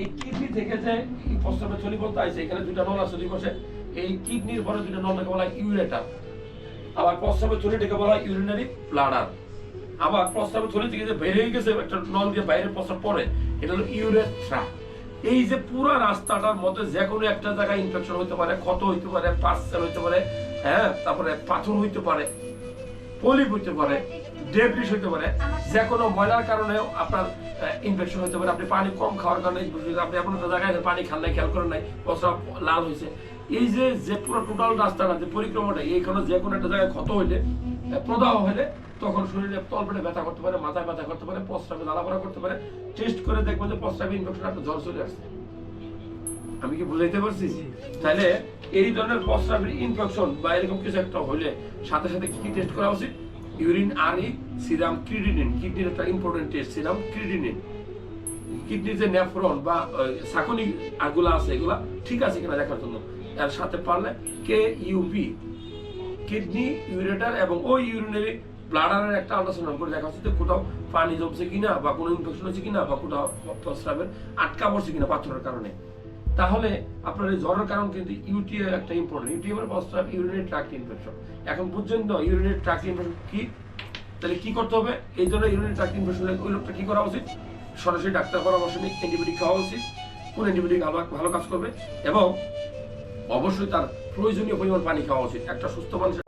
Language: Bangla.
এই কিডনি থেকে যে এই প্রস্রাবের থলি বলতে আছে এখানে নল আছে, দুই পাশে। এই কিডনির পরে নলকে বলা হয় ইউরেটার। আবার বলা হয় ইউরিনারি আবার থেকে যে বেরিয়ে গেছে, একটা নল দিয়ে বাইরে প্রস্রাব এটা হলো ইউরেথ্রা এই যে পুরো রাস্তাটার মধ্যে যে কোনো একটা জায়গায় ইনফেকশন হইতে পারে, ক্ষত হইতে পারে, পার্সেল হইতে পারে হ্যাঁ তারপরে পাথর হইতে পারে। পলিপ হইতে পারে ডেব্রিস হইতে পারে, যে কোনো ময়লার কারণেও আপনার ইনফেকশন হতে পারে। আপনি পানি কম খাওয়ার কারণে আপনি একটা জায়গায় পানি খান নাই, খেয়াল করেন নাই, প্রস্রাব লাল হয়েছে এই যে যে পুরো টোটাল রাস্তাটা, যে পরিক্রমাটা, এইখানে যে কোনো একটা জায়গায় ক্ষত হইলে প্রদাহ হইলে তখন শরীরে তলপেটে ব্যথা করতে পারে, মাথায় ব্যথা করতে পারে, প্রস্রাবে জ্বালাপড়া করতে পারে। টেস্ট করে দেখবেন যে প্রস্রাবে ইনফেকশন আপনার জ্বর চলে আসছে। আমি কি বুঝাইতে পারছি? তাহলে এই ধরনের প্রস্রাবের ইনফেকশন বা এরকম কিছু একটা হলে সাথে সাথে কি টেস্ট করা উচিত? ইউরিন আর ই সিরাম ক্রিডিনিন কিডনির একটা ইম্পর্টেন্ট টেস্ট সিরাম ক্রিডিনিন কিডনির যে নেফ্রন বা সাকনি আগুলা আছে এগুলা ঠিক আছে কিনা দেখার জন্য। এর সাথে পারলে কে ইউপি কিডনি ইউরেটার এবং ওই ইউরিনারি ব্লাডারের একটা আল্ট্রাসাউন্ড করে দেখা হচ্ছে কোথাও পানি জমছে কিনা বা কোনো ইনফেকশন হচ্ছে কিনা বা কোথাও প্রস্রাবের আটকা পড়ছে কিনা পাথরের কারণে। তাহলে আপনার এই জ্বরের কারণ কিন্তু ইউটিআই একটা ইম্পর্টেন্ট ইউটিআই মানে হবে ইউরিনারি ট্রাক্ট ইনফেকশন এখন পর্যন্ত ইউরিনারি ট্রাক্ট ইনফেকশন কি? তাহলে কি করতে হবে? এই জন্য ইউরিনারি ট্রাক্ট ইনফেকশন ওই লোকটা কি করা উচিত? সরাসরি ডাক্তার পরামর্শ নিয়ে অ্যান্টিবায়োটিক খাওয়া উচিত। কোন অ্যান্টিবায়োটিক ভালো ভালো কাজ করবে? এবং অবশ্যই তার প্রয়োজনীয় পরিমাণ পানি খাওয়া উচিত। একটা সুস্থ মানুষের